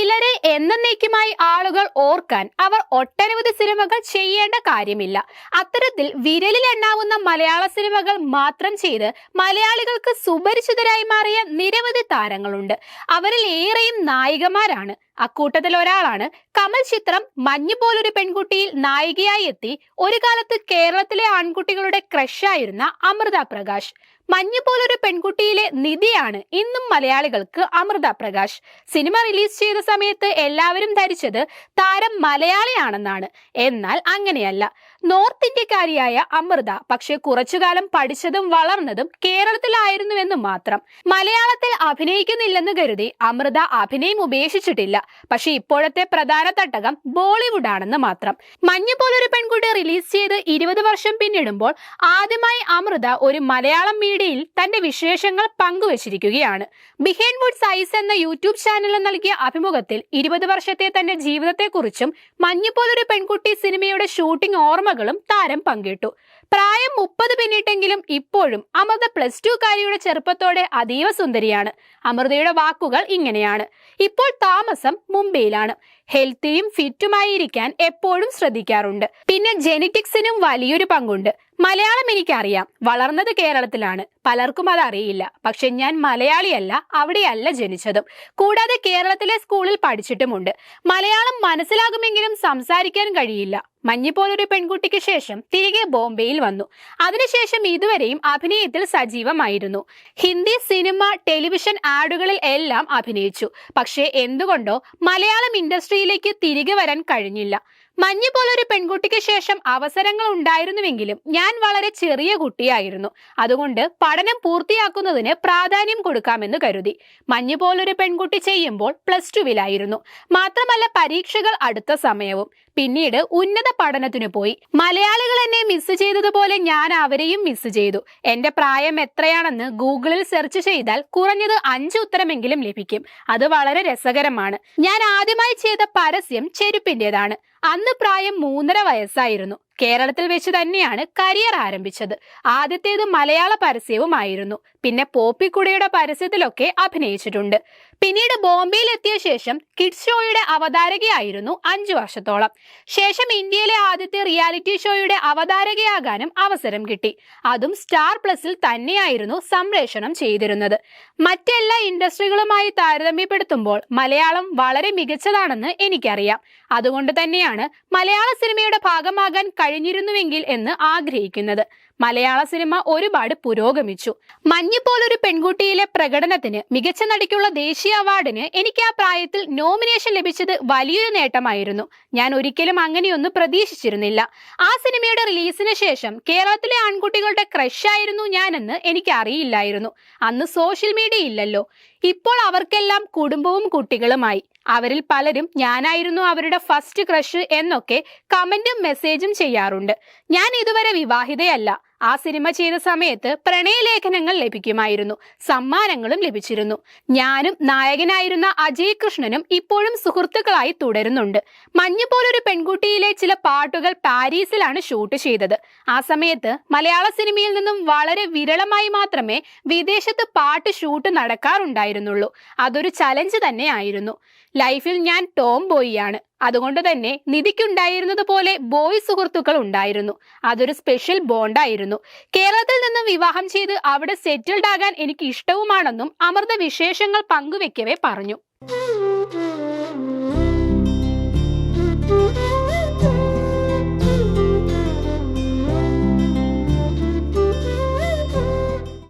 ചിലരെ എന്നേക്കുമായി ആളുകൾ ഓർക്കാൻ അവർ ഒട്ടനവധി സിനിമകൾ ചെയ്യേണ്ട കാര്യമില്ല. അത്തരത്തിൽ വിരലിൽ എണ്ണാവുന്ന മലയാള സിനിമകൾ മാത്രം ചെയ്ത് മലയാളികൾക്ക് സുപരിചിതരായി മാറിയ നിരവധി താരങ്ങളുണ്ട്. അവരിൽ ഏറെയും നായികമാരാണ്. അക്കൂട്ടത്തിൽ ഒരാളാണ് കമൽ ചിത്രം മഞ്ഞു പോലൊരു പെൺകുട്ടിയിൽ നായികയായി എത്തി. ഒരു കാലത്ത് കേരളത്തിലെ ആൺകുട്ടികളുടെ ക്രഷായിരുന്ന അമൃത പ്രകാശ്. മഞ്ഞു പോലൊരു പെൺകുട്ടിയിലെ നിധിയാണ് ഇന്നും മലയാളികൾക്ക് അമൃത പ്രകാശ്. സിനിമ റിലീസ് ചെയ്ത സമയത്ത് എല്ലാവരും ധരിച്ചത് താരം മലയാളിയാണെന്നാണ്. എന്നാൽ അങ്ങനെയല്ല. നോർത്ത് ഇന്ത്യക്കാരിയായ അമൃത പക്ഷെ കുറച്ചുകാലം പഠിച്ചതും വളർന്നതും കേരളത്തിലായിരുന്നുവെന്ന് മാത്രം. മലയാളത്തിൽ അഭിനയിക്കുന്നില്ലെന്ന് കരുതി അമൃത അഭിനയം ഉപേക്ഷിച്ചിട്ടില്ല. പക്ഷെ ഇപ്പോഴത്തെ പ്രധാന തട്ടകം ബോളിവുഡ് ആണെന്ന് മാത്രം. മഞ്ഞ പോലൊരു പെൺകുട്ടി റിലീസ് ചെയ്ത് ഇരുപത് വർഷം പിന്നിടുമ്പോൾ ആദ്യമായി അമൃത ഒരു മലയാളം മീഡിയയിൽ തന്റെ വിശേഷങ്ങൾ പങ്കുവച്ചിരിക്കുകയാണ്. ബിഹൈൻ വുഡ് സൈസ് എന്ന യൂട്യൂബ് ചാനലിൽ നൽകിയ അഭിമുഖത്തിൽ ഇരുപത് വർഷത്തെ തന്റെ ജീവിതത്തെക്കുറിച്ചും മഞ്ഞ പോലൊരു പെൺകുട്ടി സിനിമയുടെ ഷൂട്ടിംഗ് ഓർമ്മകളും താരം പങ്കിട്ടു. പ്രായം മുപ്പത് പിന്നിട്ടെങ്കിലും ഇപ്പോഴും അമൃത പ്ലസ് ടു കാരിയുടെ ചെറുപ്പത്തോടെ അതീവ സുന്ദരിയാണ്. അമൃതയുടെ വാക്കുകൾ ഇങ്ങനെയാണ്. ഇപ്പോൾ താമസം മുംബൈയിലാണ്. ഹെൽത്തിയും ഫിറ്റുമായി ഇരിക്കാൻ എപ്പോഴും ശ്രദ്ധിക്കാറുണ്ട്. പിന്നെ ജെനറ്റിക്സിനും വലിയൊരു പങ്കുണ്ട്. മലയാളം എനിക്കറിയാം. വളർന്നത് കേരളത്തിലാണ്. പലർക്കും അത് അറിയില്ല പക്ഷെ ഞാൻ മലയാളിയല്ല അവിടെയല്ല ജനിച്ചതും. കൂടാതെ കേരളത്തിലെ സ്കൂളിൽ പഠിച്ചിട്ടുമുണ്ട്. മലയാളം മനസ്സിലാകുമെങ്കിലും സംസാരിക്കാൻ കഴിയില്ല. മഞ്ഞിപ്പോലൊരു പോലൊരു പെൺകുട്ടിക്ക് ശേഷം തിരികെ ബോംബെയിൽ വന്നു. അതിനുശേഷം ഇതുവരെയും അഭിനയത്തിൽ സജീവമായിരുന്നു. ഹിന്ദി സിനിമ ടെലിവിഷൻ ആഡുകളിൽ എല്ലാം അഭിനയിച്ചു. പക്ഷേ എന്തുകൊണ്ടോ മലയാളം ഇൻഡസ്ട്രിയിലേക്ക് തിരികെ വരാൻ കഴിഞ്ഞില്ല. മഞ്ഞു പോലൊരു പെൺകുട്ടിക്ക് ശേഷം അവസരങ്ങൾ ഉണ്ടായിരുന്നുവെങ്കിലും ഞാൻ വളരെ ചെറിയ കുട്ടിയായിരുന്നു. അതുകൊണ്ട് പഠനം പൂർത്തിയാക്കുന്നതിന് പ്രാധാന്യം കൊടുക്കാമെന്ന് കരുതി. മഞ്ഞു പോലൊരു പെൺകുട്ടി ചെയ്യുമ്പോൾ പ്ലസ് ടുവിലായിരുന്നു മാത്രമല്ല പരീക്ഷകൾ അടുത്ത സമയവും. പിന്നീട് ഉന്നത പഠനത്തിനു പോയി. മലയാളികൾ എന്നെ മിസ് ചെയ്തതുപോലെ ഞാൻ അവരെയും മിസ് ചെയ്തു. എന്റെ പ്രായം എത്രയാണെന്ന് ഗൂഗിളിൽ സെർച്ച് ചെയ്താൽ കുറഞ്ഞത് അഞ്ച് ഉത്തരമെങ്കിലും ലഭിക്കും. അത് വളരെ രസകരമാണ്. ഞാൻ ആദ്യമായി ചെയ്ത പരസ്യം ചെരുപ്പിന്റേതാണ് അന്ന് പ്രായം മൂന്നര വയസ്സായിരുന്നു. കേരളത്തിൽ വെച്ച് തന്നെയാണ് കരിയർ ആരംഭിച്ചത്. ആദ്യത്തേത് മലയാള പരസ്യവുമായിരുന്നു. പിന്നെ പോപ്പിക്കുടയുടെ പരസ്യത്തിലൊക്കെ അഭിനയിച്ചിട്ടുണ്ട്. പിന്നീട് ബോംബെയിൽ എത്തിയ ശേഷം കിഡ്സ് ഷോയുടെ അവതാരകയായിരുന്നു അഞ്ചു വർഷത്തോളം. ശേഷം ഇന്ത്യയിലെ ആദ്യത്തെ റിയാലിറ്റി ഷോയുടെ അവതാരകയാകാനും അവസരം കിട്ടി. അതും സ്റ്റാർ പ്ലസിൽ തന്നെയായിരുന്നു സംപ്രേഷണം ചെയ്തിരുന്നത്. മറ്റെല്ലാ ഇൻഡസ്ട്രികളുമായി താരതമ്യപ്പെടുത്തുമ്പോൾ മലയാളം വളരെ മികച്ചതാണെന്ന് എനിക്കറിയാം. അതുകൊണ്ട് തന്നെയാണ് മലയാള സിനിമയുടെ ഭാഗമാകാൻ കഴിഞ്ഞിരുന്നുവെങ്കിൽ എന്ന് ആഗ്രഹിക്കുന്നത്. മലയാള സിനിമ ഒരുപാട് പുരോഗമിച്ചു. മഞ്ഞ് പോലൊരു പെൺകുട്ടിയിലെ പ്രകടനത്തിന് മികച്ച നടിക്കുള്ള ദേശീയ അവാർഡിന് എനിക്ക് ആ പ്രായത്തിൽ നോമിനേഷൻ ലഭിച്ചത് വലിയൊരു നേട്ടമായിരുന്നു. ഞാൻ ഒരിക്കലും അങ്ങനെയൊന്നും പ്രതീക്ഷിച്ചിരുന്നില്ല. ആ സിനിമയുടെ റിലീസിന് ശേഷം കേരളത്തിലെ ആൺകുട്ടികളുടെ ക്രഷായിരുന്നു ഞാനെന്ന് എനിക്ക് അറിയില്ലായിരുന്നു. അന്ന് സോഷ്യൽ മീഡിയ ഇല്ലല്ലോ. ഇപ്പോൾ അവർക്കെല്ലാം കുടുംബവും കുട്ടികളുമായി. അവരിൽ പലരും ഞാനായിരുന്നു അവരുടെ ഫസ്റ്റ് ക്രഷ് എന്നൊക്കെ കമന്റും മെസ്സേജും ചെയ്യാറുണ്ട്. ഞാൻ ഇതുവരെ വിവാഹിതയല്ല. ആ സിനിമ ചെയ്ത സമയത്ത് പ്രണയലേഖനങ്ങൾ ലഭിക്കുമായിരുന്നു. സമ്മാനങ്ങളും ലഭിച്ചിരുന്നു. ഞാനും നായകനായിരുന്ന അജയ് കൃഷ്ണനും ഇപ്പോഴും സുഹൃത്തുക്കളായി തുടരുന്നുണ്ട്. മഞ്ഞു പോലൊരു പെൺകുട്ടിയിലെ ചില പാട്ടുകൾ പാരീസിലാണ് ഷൂട്ട് ചെയ്തത്. ആ സമയത്ത് മലയാള സിനിമയിൽ നിന്നും വളരെ വിരളമായി മാത്രമേ വിദേശത്ത് പാട്ട് ഷൂട്ട് നടക്കാറുണ്ടായിരുന്നുള്ളൂ. അതൊരു ചലഞ്ച് തന്നെയായിരുന്നു. ലൈഫിൽ ഞാൻ ടോം ബോയിയാണ്. അതുകൊണ്ട് തന്നെ നിധിക്കുണ്ടായിരുന്നത് പോലെ ബോയ് സുഹൃത്തുക്കൾ ഉണ്ടായിരുന്നു. അതൊരു സ്പെഷ്യൽ ബോണ്ടായിരുന്നു കേരളത്തിൽ നിന്നും വിവാഹം ചെയ്ത് അവിടെ സെറ്റിൽഡ് ആകാൻ എനിക്ക് ഇഷ്ടവുമാണെന്നും അമൃത വിശേഷങ്ങൾ പങ്കുവെക്കവേ പറഞ്ഞു.